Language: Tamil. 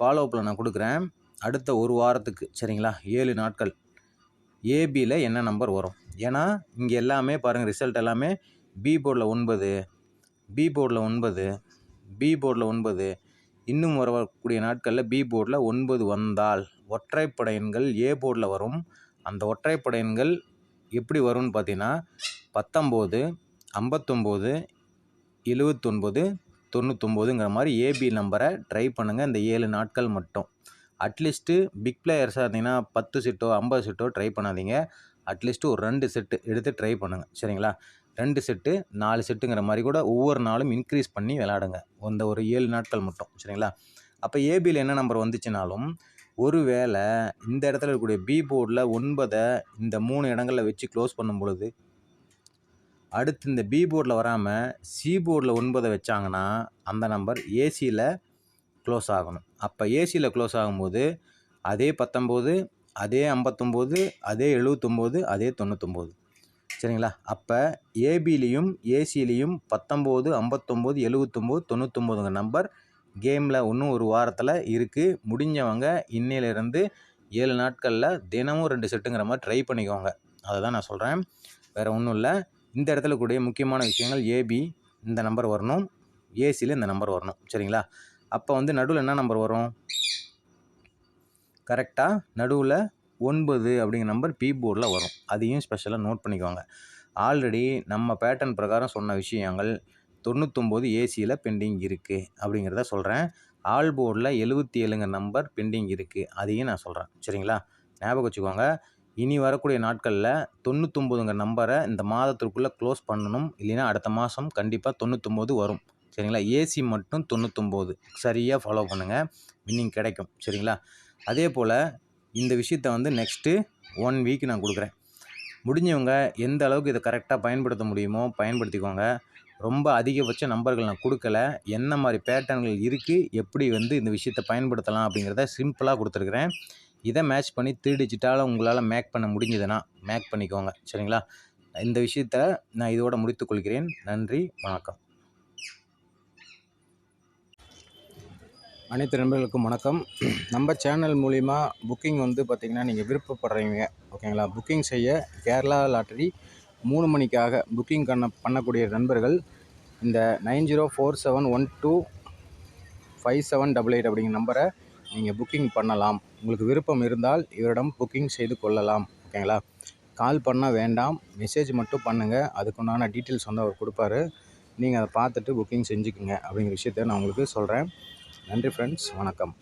ஃபாலோ அப்பில் நான் கொடுக்குறேன். அடுத்த ஒரு வாரத்துக்கு சரிங்களா? ஏழு நாட்கள். ஏபியில் என்ன நம்பர் வரும்? ஏன்னா இங்கே எல்லாமே பாருங்கள் ரிசல்ட் எல்லாமே பி போர்டில் ஒன்பது பி போர்டில் ஒன்பது பி போர்டில் ஒன்பது. இன்னும் வரக்கூடிய நாட்களில் பி போர்டில் ஒன்பது வந்தால் ஒற்றைப்படை எண்கள் ஏ போர்டில் வரும். அந்த ஒற்றைப்படை எண்கள் எப்படி வரும்னு பார்த்தீங்கன்னா பத்தொம்போது ஐம்பத்தொம்போது எழுவத்தொன்பது தொண்ணூத்தொம்போதுங்கிற மாதிரி ஏபி நம்பரை ட்ரை பண்ணுங்கள் இந்த ஏழு நாட்கள் மட்டும். அட்லீஸ்ட்டு பிக் பிளேயர்ஸாக இருந்தீங்கன்னா பத்து செட்டோ ஐம்பது செட்டோ ட்ரை பண்ணாதீங்க. அட்லீஸ்ட்டு ஒரு ரெண்டு செட்டு எடுத்து ட்ரை பண்ணுங்கள் சரிங்களா? ரெண்டு செட்டு நாலு செட்டுங்கிற மாதிரி கூட ஒவ்வொரு நாளும் இன்க்ரீஸ் பண்ணி விளாடுங்க அந்த ஒரு ஏழு நாட்கள் மட்டும். சரிங்களா? அப்போ ஏபியில் என்ன நம்பர் வந்துச்சுனாலும் ஒரு வேளை இந்த இடத்துல இருக்கக்கூடிய பி போர்டில் ஒன்பதை இந்த மூணு இடங்களில் வச்சு க்ளோஸ் பண்ணும் பொழுது அடுத்து இந்த பி போர்டில் வராமல் சி போர்டில் ஒன்பதை வச்சாங்கன்னா அந்த நம்பர் ஏசியில் க்ளோஸ் ஆகணும். அப்போ ஏசியில் க்ளோஸ் ஆகும்போது அதே பத்தொம்போது அதே ஐம்பத்தொம்போது அதே எழுபத்தொம்போது அதே தொண்ணூத்தொம்போது. சரிங்களா? அப்போ ஏபிலையும் ஏசிலையும் பத்தொம்போது ஐம்பத்தொம்போது எழுவத்தொம்போது தொண்ணூத்தொம்போதுங்க நம்பர் கேமில் இன்னும் ஒரு வாரத்தில் இருக்குது முடிஞ்சவங்க இன்னையிலேருந்து ஏழு நாட்களில் தினமும் ரெண்டு செட்டுங்கிற மாதிரி ட்ரை பண்ணிக்கோங்க. அதை தான் நான் சொல்கிறேன் வேறு ஒன்றும் இல்லை. இந்த இடத்துல கூடிய முக்கியமான விஷயங்கள் ஏபி இந்த நம்பர் வரணும். ஏசியில் இந்த நம்பர் வரணும். சரிங்களா? அப்போ வந்து நடுவில் என்ன நம்பர் வரும்? கரெக்டாக நடுவில் ஒன்பது அப்படிங்கிற நம்பர் பி போர்டில் வரும். அதையும் ஸ்பெஷலாக நோட் பண்ணிக்கோங்க. ஆல்ரெடி நம்ம பேட்டர்ன் பிரகாரம் சொன்ன விஷயங்கள் தொண்ணூத்தொம்பது ஏசியில் பெண்டிங் இருக்குது அப்படிங்கிறத சொல்கிறேன் ஆல் போர்டில் எழுபத்தி ஏழுங்க நம்பர் பெண்டிங் இருக்குது அதையும் நான் சொல்கிறேன் சரிங்களா? ஞாபகம் வச்சுக்கோங்க. இனி வரக்கூடிய நாட்களில் தொண்ணூத்தொம்போதுங்கிற நம்பரை இந்த மாதத்திற்குள்ளே க்ளோஸ் பண்ணணும். இல்லைன்னா அடுத்த மாதம் கண்டிப்பாக தொண்ணூத்தொம்போது வரும். சரிங்களா? ஏசி மட்டும் தொண்ணூத்தொம்போது. சரியாக ஃபாலோ பண்ணுங்கள் வின்னிங் கிடைக்கும். சரிங்களா? அதே போல் இந்த விஷயத்த வந்து நெக்ஸ்ட்டு ஒன் வீக் நான் கொடுக்குறேன். முடிஞ்சவங்க எந்த அளவுக்கு இதை கரெக்டாக பயன்படுத்த முடியுமோ பயன்படுத்திக்கோங்க. ரொம்ப அதிகபட்ச நம்பர்கள் நான் கொடுக்கல. என்ன மாதிரி பேட்டர்ன்கள் இருக்குது எப்படி வந்து இந்த விஷயத்தை பயன்படுத்தலாம் அப்படிங்கிறத சிம்பிளாக கொடுத்துருக்குறேன். இதை மேட்ச் பண்ணி த்ரீ டிஜிட்டால் உங்களால் மேக் பண்ண முடிஞ்சதுன்னா மேக் பண்ணிக்கோங்க. சரிங்களா? இந்த விஷயத்த நான் இதோட முடித்துக்கொள்கிறேன் நன்றி வணக்கம். அனைத்து நண்பர்களுக்கும் வணக்கம். நம்ம சேனல் மூலிமா புக்கிங் வந்து பார்த்திங்கன்னா நீங்கள் விருப்பப்படுறீங்க. ஓகேங்களா? புக்கிங் செய்ய கேரளா லாட்டரி மூணு மணிக்காக புக்கிங் பண்ண பண்ணக்கூடிய நண்பர்கள் இந்த nine zero four seven one two five seven double eight அப்படிங்கிற நம்பரை நீங்கள் புக்கிங் பண்ணலாம். உங்களுக்கு விருப்பம் இருந்தால் இவரிடம் புக்கிங் செய்து கொள்ளலாம். ஓகேங்களா கால் பண்ண வேண்டாம். மெசேஜ் மட்டும் பண்ணுங்கள் அதுக்குண்டான டீட்டெயில்ஸ் வந்து அவர் கொடுப்பாரு. நீங்கள் அதை பார்த்துட்டு புக்கிங் செஞ்சுக்குங்க. அப்படிங்கிற விஷயத்த நான் உங்களுக்கு சொல்கிறேன் நன்றி ஃப்ரெண்ட்ஸ் வணக்கம்.